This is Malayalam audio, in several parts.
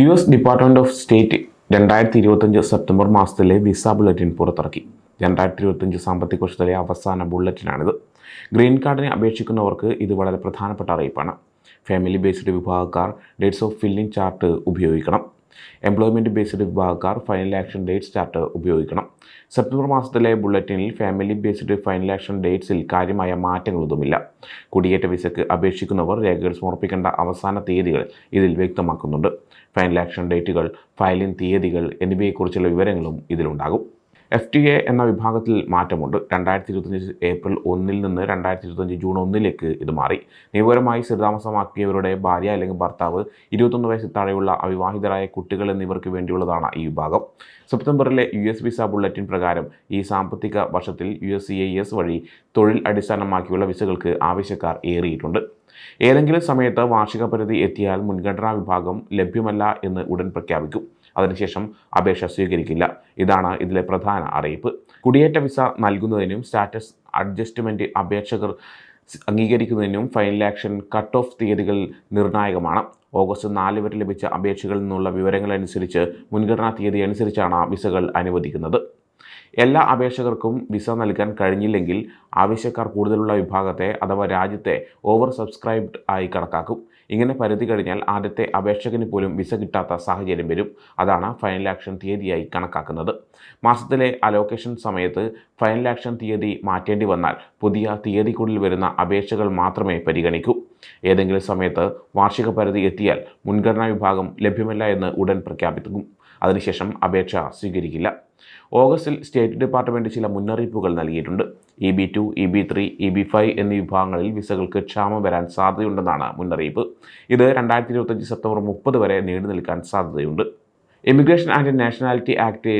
U S department of state രണ്ടായിരത്തി ഇരുപത്തഞ്ച് സെപ്റ്റംബർ മാസത്തിലെ വിസ ബുള്ളറ്റിൻ പുറത്തിറക്കി. രണ്ടായിരത്തി ഇരുപത്തഞ്ച് സാമ്പത്തിക വർഷത്തിലെ അവസാന ബുള്ളറ്റിനാണിത്. ഗ്രീൻ കാർഡിനെ അപേക്ഷിക്കുന്നവർക്ക് ഇത് വളരെ പ്രധാനപ്പെട്ട അറിയിപ്പാണ്. ഫാമിലി ബേസ്ഡ് വിഭാഗക്കാർ ഡേറ്റ്സ് ഓഫ് ഫില്ലിംഗ് ചാർട്ട് ഉപയോഗിക്കണം. എംപ്ലോയ്മെന്റ് ബേസ്ഡ് വിഭാഗക്കാർ ഫൈനൽ ആക്ഷൻ ഡേറ്റ്സ് ചാർട്ട് ഉപയോഗിക്കണം. സെപ്റ്റംബർ മാസത്തിലെ ബുള്ളറ്റിനിൽ ഫാമിലി ബേസ്ഡ് ഫൈനൽ ആക്ഷൻ ഡേറ്റ്സിൽ കാര്യമായ മാറ്റങ്ങളൊന്നുമില്ല. കുടിയേറ്റ വിസയ്ക്ക് അപേക്ഷിക്കുന്നവർ രേഖകൾ സമർപ്പിക്കേണ്ട അവസാന തീയതികൾ ഇതിൽ വ്യക്തമാക്കുന്നുണ്ട്. ഫൈനൽ ആക്ഷൻ ഡേറ്റുകൾ ഫയലിംഗ് തീയതികൾ എന്നിവയെക്കുറിച്ചുള്ള വിവരങ്ങളും ഇതിലുണ്ടാകും. എഫ് ടി എ എന്ന വിഭാഗത്തിൽ മാറ്റമുണ്ട്. രണ്ടായിരത്തി ഇരുപത്തഞ്ച് ഏപ്രിൽ ഒന്നിൽ നിന്ന് രണ്ടായിരത്തി ഇരുപത്തഞ്ച് ജൂൺ ഒന്നിലേക്ക് ഇത് മാറി. നിയമപരമായി സ്ഥിരതാമസമാക്കിയവരുടെ ഭാര്യ അല്ലെങ്കിൽ ഭർത്താവ് ഇരുപത്തൊന്ന് വയസ്സിൽ താഴെയുള്ള അവിവാഹിതരായ കുട്ടികൾ എന്നിവർക്ക് വേണ്ടിയുള്ളതാണ് ഈ വിഭാഗം. സെപ്റ്റംബറിലെ യു എസ് വിസ ബുള്ളറ്റിൻ പ്രകാരം ഈ സാമ്പത്തിക വർഷത്തിൽ U S C I S വഴി തൊഴിൽ അടിസ്ഥാനമാക്കിയുള്ള വിസകൾക്ക് ആവശ്യക്കാർ ഏറിയിട്ടുണ്ട്. ഏതെങ്കിലും സമയത്ത് വാർഷിക പരിധി എത്തിയാൽ മുൻഗണനാ വിഭാഗം ലഭ്യമല്ല എന്ന് ഉടൻ പ്രഖ്യാപിക്കും. അതിനുശേഷം അപേക്ഷ സ്വീകരിക്കില്ല. ഇതാണ് ഇതിലെ പ്രധാന അറിയിപ്പ്. കുടിയേറ്റ വിസ നൽകുന്നതിനും സ്റ്റാറ്റസ് അഡ്ജസ്റ്റ്മെന്റ് അപേക്ഷകർ അംഗീകരിക്കുന്നതിനും ഫൈനൽ ആക്ഷൻ കട്ട് ഓഫ് തീയതികൾ നിർണായകമാണ്. ഓഗസ്റ്റ് നാല് വരെ ലഭിച്ച അപേക്ഷകളിൽ നിന്നുള്ള വിവരങ്ങളനുസരിച്ച് മുൻഗണനാ തീയതി അനുസരിച്ചാണ് വിസകൾ അനുവദിക്കുന്നത്. എല്ലാ അപേക്ഷകർക്കും വിസ നൽകാൻ കഴിഞ്ഞില്ലെങ്കിൽ ആവശ്യക്കാർ കൂടുതലുള്ള വിഭാഗത്തെ അഥവാ രാജ്യത്തെ ഓവർ സബ്സ്ക്രൈബ്ഡ് ആയി കണക്കാക്കും. ഇങ്ങനെ പരിധി കഴിഞ്ഞാൽ ആദ്യത്തെ അപേക്ഷകന് പോലും വിസ കിട്ടാത്ത സാഹചര്യം വരും. അതാണ് ഫൈനൽ ആക്ഷൻ തീയതിയായി കണക്കാക്കുന്നത്. മാസത്തിലെ അലോക്കേഷൻ സമയത്ത് ഫൈനൽ ആക്ഷൻ തീയതി മാറ്റേണ്ടി വന്നാൽ പുതിയ തീയതിക്കുള്ളിൽ വരുന്ന അപേക്ഷകൾ മാത്രമേ പരിഗണിക്കൂ. ഏതെങ്കിലും സമയത്ത് വാർഷിക പരിധി എത്തിയാൽ മുൻഗണനാ വിഭാഗം ലഭ്യമല്ല എന്ന് ഉടൻ പ്രഖ്യാപിക്കും. അതിനുശേഷം അപേക്ഷ സ്വീകരിക്കില്ല. ഓഗസ്റ്റിൽ സ്റ്റേറ്റ് ഡിപ്പാർട്ട്മെന്റ് ചില മുന്നറിയിപ്പുകൾ നൽകിയിട്ടുണ്ട്. E B two E B three E B five എന്നീ വിഭാഗങ്ങളിൽ വിസകൾക്ക് ക്ഷാമം വരാൻ സാധ്യതയുണ്ടെന്നാണ് മുന്നറിയിപ്പ്. ഇത് രണ്ടായിരത്തി ഇരുപത്തഞ്ച് സെപ്റ്റംബർ മുപ്പത് വരെ നീണ്ടു നിൽക്കാൻ സാധ്യതയുണ്ട്. Immigration and nationality act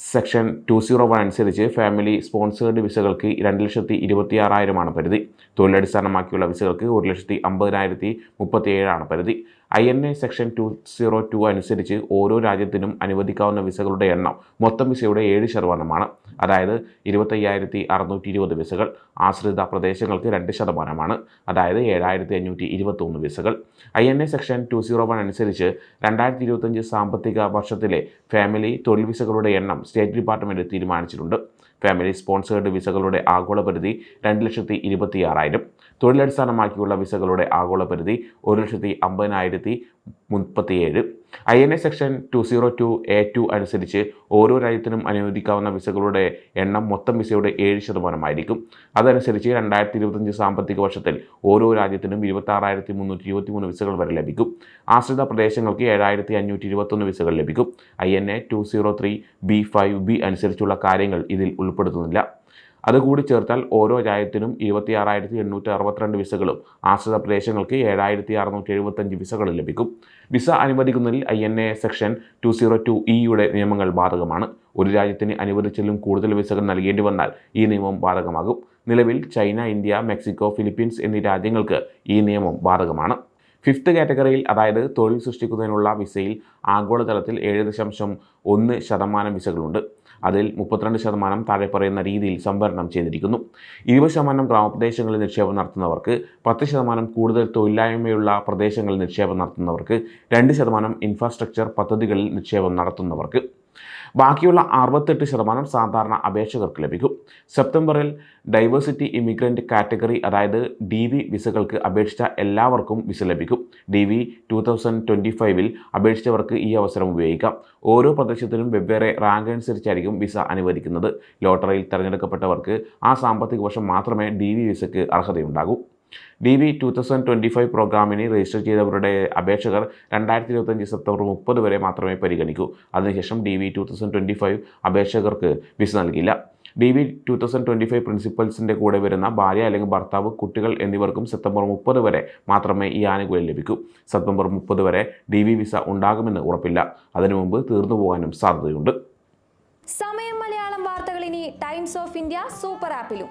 section two zero one അനുസരിച്ച് ഫാമിലി സ്പോൺസേഡ് വിസകൾക്ക് രണ്ട് ലക്ഷത്തി ഇരുപത്തി ആറായിരമാണ് പരിധി. തൊഴിലടിസ്ഥാനമാക്കിയുള്ള വിസകൾക്ക് ഒരു ലക്ഷത്തി അമ്പതിനായിരത്തി മുപ്പത്തി ഏഴാണ് പരിധി. I N A section two zero two അനുസരിച്ച് ഓരോ രാജ്യത്തിനും അനുവദിക്കാവുന്ന വിസകളുടെ എണ്ണം മൊത്തം വിസയുടെ ഏഴ് ശതമാനമാണ്. അതായത് ഇരുപത്തയ്യായിരത്തി അറുന്നൂറ്റി ഇരുപത് വിസകൾ ആശ്രിത പ്രദേശങ്ങൾക്ക് രണ്ട് ശതമാനമാണ്. അതായത് ഏഴായിരത്തി അഞ്ഞൂറ്റി ഇരുപത്തൊന്ന് വിസകൾ. I N A section two zero one അനുസരിച്ച് രണ്ടായിരത്തി ഇരുപത്തഞ്ച് സാമ്പത്തിക വർഷത്തിലെ ഫാമിലി തൊഴിൽ വിസകളുടെ എണ്ണം സ്റ്റേറ്റ് ഡിപ്പാർട്ട്മെന്റ് തീരുമാനിച്ചിട്ടുണ്ട്. ഫാമിലി സ്പോൺസേർഡ് വിസകളുടെ ആഗോള പരിധി രണ്ട് ലക്ഷത്തി ഇരുപത്തി ആറായിരം തൊഴിലടിസ്ഥാനമാക്കിയുള്ള വിസകളുടെ ആഗോള പരിധി ഒരു ലക്ഷത്തി അമ്പതിനായിരത്തി മുപ്പത്തിയേഴ്. I N A section two zero two A two അനുസരിച്ച് ഓരോ രാജ്യത്തിനും അനുവദിക്കാവുന്ന വിസകളുടെ എണ്ണം മൊത്തം വിസയുടെ ഏഴ് ശതമാനമായിരിക്കും. അതനുസരിച്ച് രണ്ടായിരത്തി ഇരുപത്തഞ്ച് സാമ്പത്തിക വർഷത്തിൽ ഓരോ രാജ്യത്തിനും ഇരുപത്തി ആറായിരത്തി മുന്നൂറ്റി ഇരുപത്തി മൂന്ന് വിസകൾ വരെ ലഭിക്കും. ആശ്രിത പ്രദേശങ്ങൾക്ക് ഏഴായിരത്തി അഞ്ഞൂറ്റി ഇരുപത്തൊന്ന് വിസകൾ ലഭിക്കും. I N A two zero three B five B അനുസരിച്ചുള്ള കാര്യങ്ങൾ ഇതിൽ ഉൾപ്പെടുത്തുന്നില്ല. അതുകൂടി ചേർത്താൽ ഓരോ രാജ്യത്തിനും ഇരുപത്തി ആറായിരത്തി എണ്ണൂറ്റി അറുപത്തിരണ്ട് വിസകളും ആശ്രിത പ്രദേശങ്ങൾക്ക് ഏഴായിരത്തി അറുന്നൂറ്റി എഴുപത്തഞ്ച് വിസകളും ലഭിക്കും. Visa അനുവദിക്കുന്നതിൽ I N A section two zero two ഇയുടെ നിയമങ്ങൾ ബാധകമാണ്. ഒരു രാജ്യത്തിന് അനുവദിച്ചിലും കൂടുതൽ വിസകൾ നൽകേണ്ടി വന്നാൽ ഈ നിയമം ബാധകമാകും. നിലവിൽ ചൈന ഇന്ത്യ മെക്സിക്കോ ഫിലിപ്പീൻസ് എന്നീ രാജ്യങ്ങൾക്ക് ഈ നിയമം ബാധകമാണ്. ഫിഫ്ത്ത് കാറ്റഗറിയിൽ അതായത് തൊഴിൽ സൃഷ്ടിക്കുന്നതിനുള്ള വിസയിൽ ആഗോളതലത്തിൽ ഏഴ് ദശാംശം ഒന്ന് ശതമാനം വിസകളുണ്ട്. അതിൽ മുപ്പത്തിരണ്ട് ശതമാനം താഴെ പറയുന്ന രീതിയിൽ സംവരണം ചെയ്തിരിക്കുന്നു. ഇരുപത് ശതമാനം ഗ്രാമപ്രദേശങ്ങളിൽ നിക്ഷേപം നടത്തുന്നവർക്ക് പത്ത് ശതമാനം കൂടുതൽ തൊഴിലില്ലായ്മയുള്ള പ്രദേശങ്ങളിൽ നിക്ഷേപം നടത്തുന്നവർക്ക് രണ്ട് ശതമാനം ഇൻഫ്രാസ്ട്രക്ചർ പദ്ധതികളിൽ നിക്ഷേപം നടത്തുന്നവർക്ക്. ബാക്കിയുള്ള അറുപത്തെട്ട് ശതമാനം സാധാരണ അപേക്ഷകർക്ക് ലഭിക്കും. സെപ്റ്റംബറിൽ ഡൈവേഴ്സിറ്റി ഇമിഗ്രന്റ് കാറ്റഗറി അതായത് ഡി വി വിസകൾക്ക് അപേക്ഷിച്ച എല്ലാവർക്കും വിസ ലഭിക്കും. D V two thousand twenty ഫൈവിൽ അപേക്ഷിച്ചവർക്ക് ഈ അവസരം ഉപയോഗിക്കാം. ഓരോ പ്രദേശത്തിനും വെവ്വേറെ റാങ്ക് അനുസരിച്ചായിരിക്കും വിസ അനുവദിക്കുന്നത്. ലോട്ടറിയിൽ തിരഞ്ഞെടുക്കപ്പെട്ടവർക്ക് ആ സാമ്പത്തിക വർഷം മാത്രമേ ഡി വി വിസയ്ക്ക് അർഹതയുണ്ടാകൂ. D B two thousand twenty five പ്രോഗ്രാമിന് രജിസ്റ്റർ ചെയ്തവരുടെ അപേക്ഷകർ രണ്ടായിരത്തി ഇരുപത്തഞ്ച് സെപ്റ്റംബർ മുപ്പത് വരെ മാത്രമേ പരിഗണിക്കൂ. അതിനുശേഷം D B two thousand twenty five അപേക്ഷകർക്ക് visa നൽകില്ല. D B two thousand twenty five പ്രിൻസിപ്പൽസിന്റെ കൂടെ വരുന്ന ഭാര്യ അല്ലെങ്കിൽ ഭർത്താവ് കുട്ടികൾ എന്നിവർക്കും സെപ്റ്റംബർ മുപ്പത് വരെ മാത്രമേ ഈ ആനുകൂല്യം ലഭിക്കൂ. സെപ്റ്റംബർ മുപ്പത് വരെ ഡി വി വിസ ഉണ്ടാകുമെന്ന് ഉറപ്പില്ല. അതിനു മുമ്പ് തീർന്നു പോകാനും സാധ്യതയുണ്ട്. സമയം മലയാളം വാർത്തകൾ ഇനി ടൈംസ് ഓഫ് ഇന്ത്യ സൂപ്പർ ആപ്പിലും.